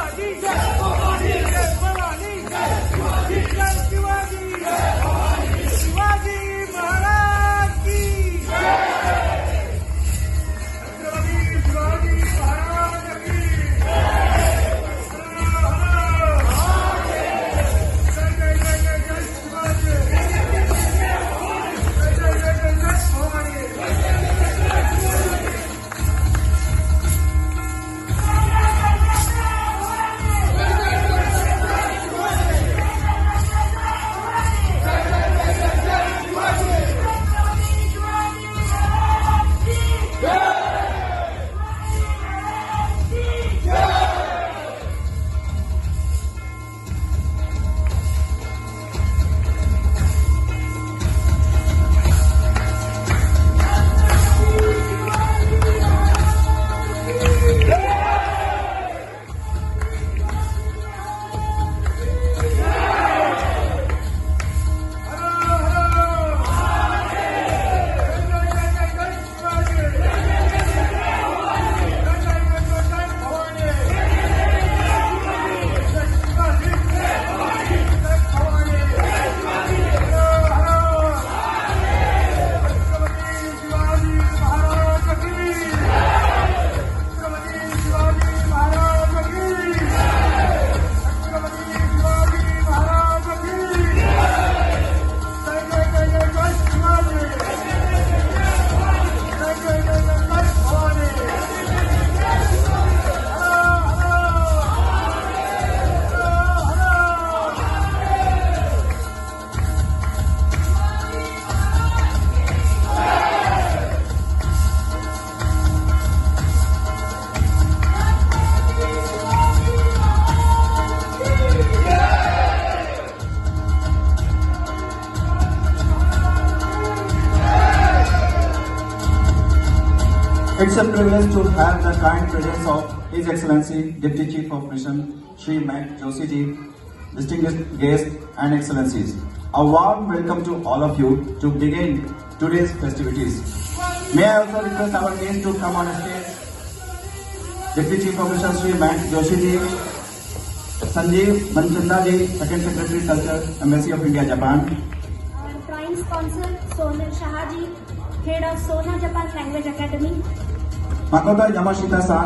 再踢一 It's a privilege to have the kind presence of His Excellency Deputy Chief of Mission Shri Mac Joshi ji, distinguished guests and excellencies. A warm welcome to all of you to begin today's festivities. May I also request our guests to come on stage. Deputy Chief of Mission Shri Mac Joshi ji, Sanjeev Manchanda ji, Second Secretary Culture, Embassy of India, Japan. Our prime sponsor, Sonal Shahaji, head of Sona Japan Language Academy. Another Yamashita-san